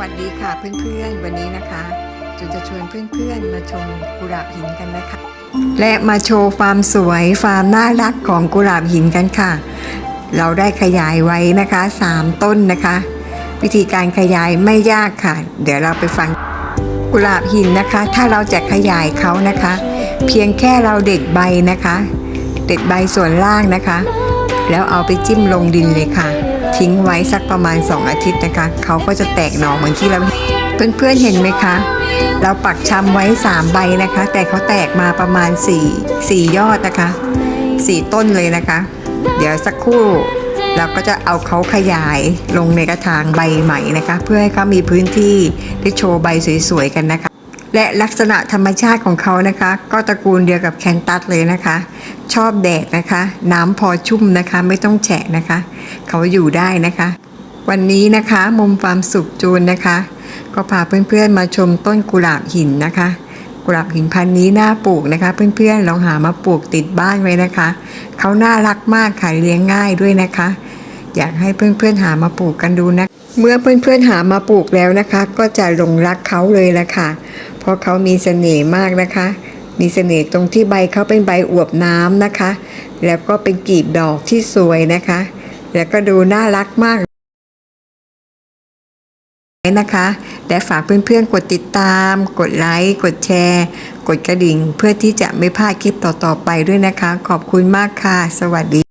วัสดีค่ะเพื่อนๆ วันนี้นะคะจุนจะชวนเพื่อนๆ มาชมกุหลาบหินกันนะคะ และมาโชว์ความสวยความน่ารักของกุหลาบหินกันค่ะ เราได้ขยายไว้นะคะ 3 ต้นนะคะ วิธีการขยายไม่ยากค่ะ เดี๋ยวเราไปฟังกุหลาบหินนะคะ ถ้าเราจะขยายเขานะคะ เพียงแค่เราเด็ดใบนะคะ เด็ดใบส่วนล่างนะคะ แล้วเอาไปจิ้มลงดินเลยค่ะ ทิ้งไว้สักประมาณ 2 อาทิตย์นะคะ เขาก็จะแตกหน่อเหมือนที่เราเพื่อนๆเห็นไหมคะ เราปักชำไว้ 3 ใบนะคะ แต่เขาแตกมาประมาณ 4 4 ยอดนะคะ 4 ต้นเลยนะคะ เดี๋ยวสักครู่เราก็จะเอาเขาขยายลงในกระถางใบใหม่นะคะ เพื่อให้เขามีพื้นที่ได้โชว์ใบสวยๆกันนะคะ และลักษณะธรรมชาติของเขานะคะ ก็ตระกูลเดียวกับแคนตัสเลยนะคะ ชอบแดดนะคะ น้ำพอชุ่มนะคะ ไม่ต้องแฉะนะคะ เขาอยู่ได้นะคะ วันนี้นะคะมุมความสุขจูนนะคะ ก็พาเพื่อนๆมาชมต้นกุหลาบหินนะคะกุหลาบหินพันนี้น่าปลูกนะคะ เพื่อนๆลองหามาปลูกติดบ้านไว้นะคะ เขาน่ารักมากค่ะเลี้ยงง่ายด้วยนะคะ อยากให้เพื่อนๆหามาปลูกกันดูนะ เมื่อเพื่อนๆหามาปลูกแล้วนะคะ ก็จะหลงรักเขาเลยละค่ะ ราะเขามีเสน่ห์มากนะคะ มีเสน่ห์ตรงที่ใบเขาเป็นใบอวบน้ำนะคะ แล้วก็เป็นกลีบดอกที่สวยนะคะ แล้วก็ดูน่ารักมากนะคะ และฝากเพื่อนๆ กดติดตาม กดไลค์ กดแชร์ กดกระดิ่ง เพื่อที่จะไม่พลาดคลิปต่อๆไปด้วยนะคะ ขอบคุณมากค่ะ สวัสดี